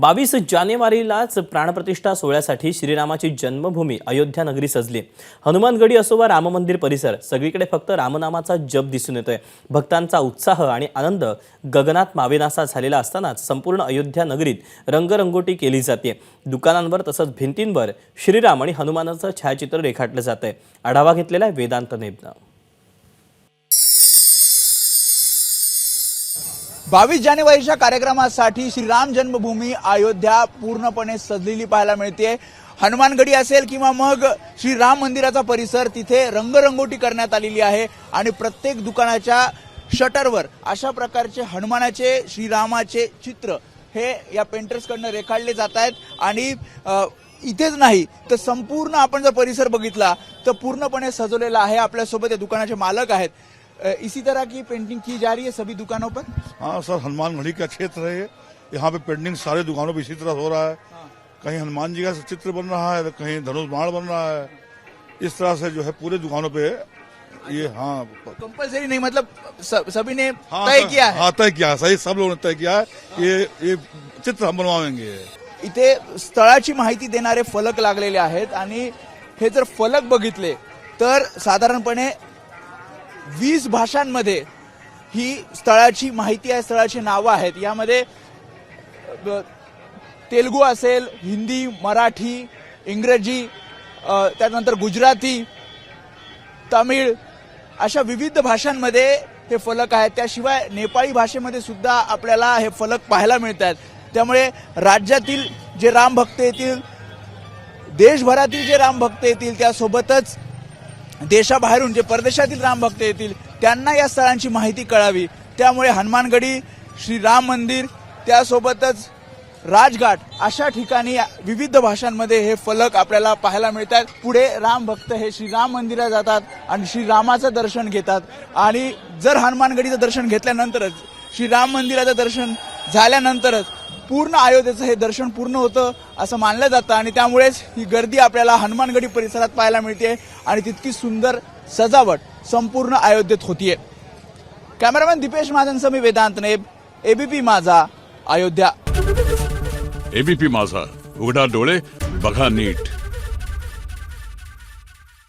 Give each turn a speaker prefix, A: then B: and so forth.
A: बावीस जानेवारीलाच प्राणप्रतिष्ठा सोहळ्यासाठी श्रीरामाची जन्मभूमी अयोध्या नगरी सजली. हनुमानगडी असो वा राम मंदिर परिसर सगळीकडे फक्त रामनामाचा जप दिसून येतोय. भक्तांचा उत्साह आणि आनंद गगनात मावेनासा झालेला असतानाच संपूर्ण अयोध्या नगरीत रंगरंगोटी केली जाते. दुकानांवर तसंच भिंतींवर श्रीराम आणि हनुमानाचं छायाचित्र रेखाटलं जात आहे आढावा घेतलेला आहे वेदांत नेबनं.
B: बावीस जानेवारीच्या कार्यक्रमासाठी श्रीराम जन्मभूमी अयोध्या पूर्णपणे सजलेली पाहायला मिळते हनुमानगडी असेल किंवा मग श्रीराम मंदिराचा परिसर तिथे रंगरंगोटी करण्यात आलेली आहे आणि प्रत्येक दुकानाच्या शटरवर अशा प्रकारचे हनुमानाचे श्रीरामाचे चित्र हे या पेंटर्सकडनं रेखाडले जात आहेत. आणि इथेच नाही तर संपूर्ण आपण जर परिसर बघितला तर पूर्णपणे सजवलेला आहे. आपल्यासोबत या दुकानाचे मालक आहेत. इसी तरह की पेंटिंग की जा रही है सभी दुकानों पर?
C: हाँ सर हनुमान गढ़ी का क्षेत्र है यहाँ पे पेंटिंग सारे दुकानों पे इसी तरह हो रहा है। कहीं हनुमान जी का चित्र बन रहा है तो कहीं धनुष बाण बन रहा है। इस तरह से जो है पूरे दुकानों पे ये हाँ।
B: कंपलसरी नहीं मतलब स- सभी ने
C: हाँ
B: तय किया है?
C: हाँ तय किया है सही सब लोगों ने तय किया है ये ये चित्र हम बनवाएंगे।
B: इथे स्थळाची माहिती देणारे फलक लागलेले आहेत आणि हे जर फलक बघितले तर साधारणपणे वीस भाषांमध्ये ही स्थळाची माहिती आहे स्थळाची नावं आहेत. यामध्ये तेलगू असेल हिंदी मराठी इंग्रजी त्यानंतर गुजराती तमिळ अशा विविध भाषांमध्ये हे फलक आहेत. त्याशिवाय नेपाळी भाषेमध्ये सुद्धा आपल्याला हे फलक पाहायला मिळतात त्यामुळे राज्यातील जे राम भक्त येतील देशभरातील जे राम भक्त येतील त्यासोबतच देशाबाहेरून जे परदेशातील राम भक्त येतील त्यांना या स्थळांची माहिती कळावी. त्यामुळे हनुमानगडी श्रीराम मंदिर त्यासोबतच राजघाट अशा ठिकाणी विविध भाषांमध्ये हे फलक आपल्याला पाहायला मिळतात. पुढे राम भक्त हे श्रीराम मंदिरात जातात आणि श्रीरामाचं दर्शन घेतात. आणि जर हनुमानगडीचं दर्शन घेतल्यानंतरच श्रीराम मंदिराचं दर्शन झाल्यानंतरच पूर्ण अयोध्येचं हे दर्शन पूर्ण होतं असं मानलं जातं आणि त्यामुळेच ही गर्दी आपल्याला हनुमानगडी परिसरात पाहायला मिळते आणि तितकी सुंदर सजावट संपूर्ण अयोध्येत होतीये. कॅमेरामॅन दीपेश महाजनसह मी वेदांत नेब एबीपी माझा अयोध्या.
D: एबीपी माझा. उघडा डोळे बघा नीट.